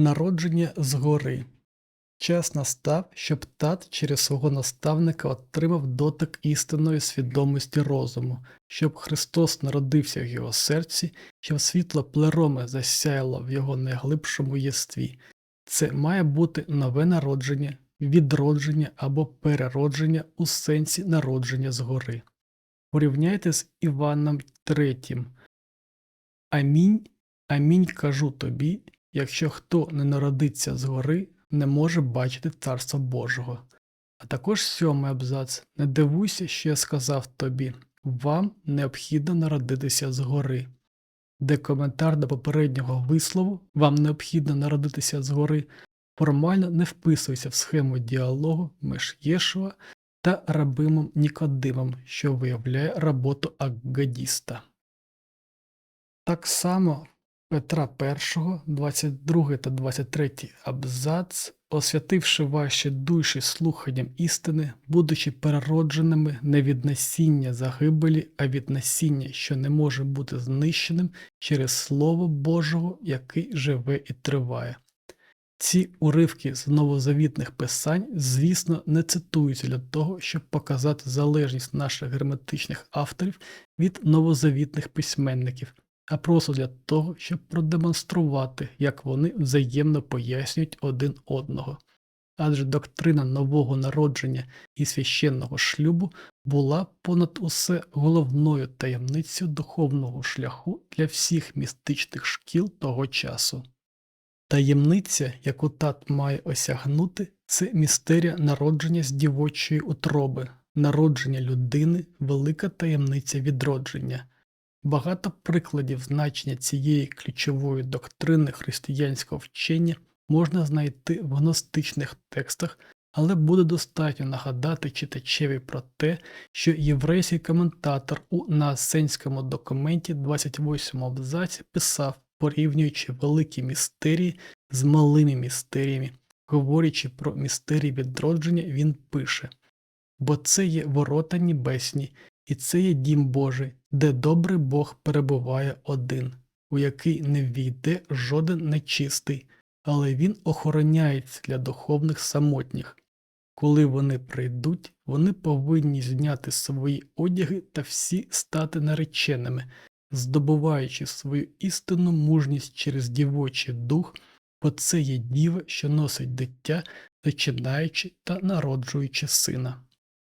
Народження згори. Час настав, щоб тат через свого наставника отримав дотик істинної свідомості розуму, щоб Христос народився в його серці, щоб світло плероми засяяло в його найглибшому єстві. Це має бути нове народження, відродження або переродження у сенсі народження згори. Порівняйте з Іваном III. Амінь, амінь кажу тобі, якщо хто не народиться згори, не може бачити Царства Божого. А також сьомий абзац. Не дивуйся, що я сказав тобі, вам необхідно народитися згори. Де коментар до попереднього вислову вам необхідно народитися згори, формально не вписується в схему діалогу між Єшуа та рабимом Нікодимом, що виявляє роботу аггадіста. Так само Петра І, 22 та 23 абзац, освятивши ваші душі слуханням істини, будучи переродженими не від насіння загибелі, а від насіння, що не може бути знищеним через Слово Божого, який живе і триває. Ці уривки з новозавітних писань, звісно, не цитуються для того, щоб показати залежність наших герметичних авторів від новозавітних письменників, а просто для того, щоб продемонструвати, як вони взаємно пояснюють один одного. Адже доктрина нового народження і священного шлюбу була понад усе головною таємницею духовного шляху для всіх містичних шкіл того часу. Таємниця, яку тат має осягнути, це містерія народження з дівочої утроби, народження людини, велика таємниця відродження. Багато прикладів значення цієї ключової доктрини християнського вчення можна знайти в гностичних текстах, але буде достатньо нагадати читачеві про те, що єврейський коментатор у наасенському документі 28 абзаці писав, порівнюючи великі містерії з малими містеріями, говорячи про містерії відродження, він пише: бо це є ворота небесні, і це є дім Божий, де добрий Бог перебуває один, у який не війде жоден нечистий, але він охороняється для духовних самотніх. Коли вони прийдуть, вони повинні зняти свої одяги та всі стати нареченими, здобуваючи свою істинну мужність через дівочий дух, бо це є діва, що носить дитя, зачинаючи та народжуючи сина.